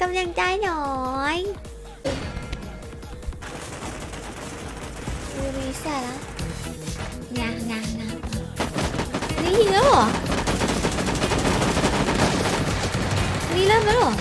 กำลังใจหน่อยดูรีเสร็จแล้วงางยังางนี่ยิงแล้วเหรอนี่เริ่มแล้วเหรอ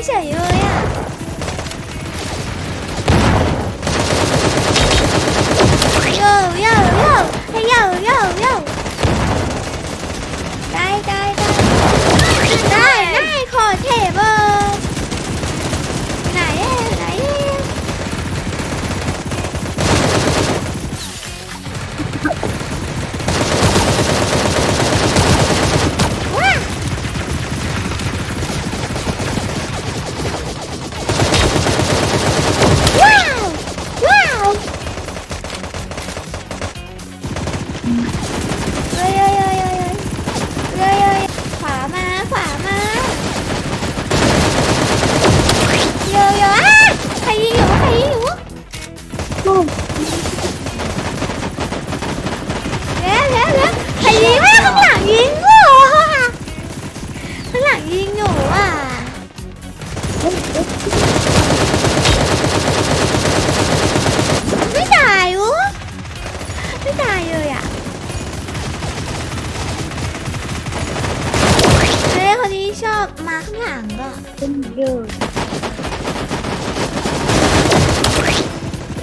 ว้ยไไม่ตายวะไม่ตายเลยอะเฮ้ยคนนี้ชอบมาข้างหลังก็เป็นเดือด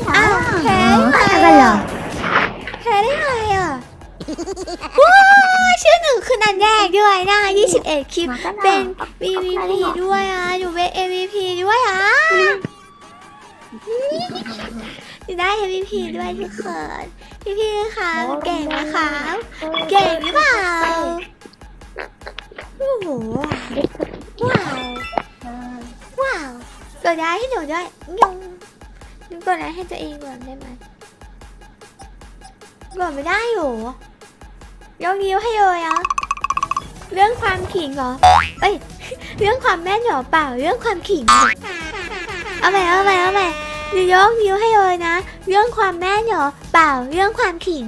อ้าวแพ้มาได้กันไงเหรออะแพ้ได้ไงอะว้าวชื่อหนึ่งคือนันแรกด้วยนะ21 คลิปมากันเหรอเป็น MVP ด้วยอะอยู่เป็น MVP ด้วยอะอยู่ ได้ MVP ด้วยทุกคนพี่พี่ๆคะเก่งนะคะเก่งหรือเปล่าโอ้โหว้าวว้าวกดได้ให้หนูด้วยยงหนูกดได้ให้ตัวเองก่อนได้ไหมกดไม่ได้อยู่ยกนิ้วให้เลยอะเรื่องความขิงเหรอเอ้ยเรื่องความแม่นเหรอเปล่าเรื่องความขิง เอาใหม่เอาใหม่เอาใหม่หนูยกนิ้วให้เลยนะ เรื่องความแม่นเหรอเปล่าเรื่องความขิง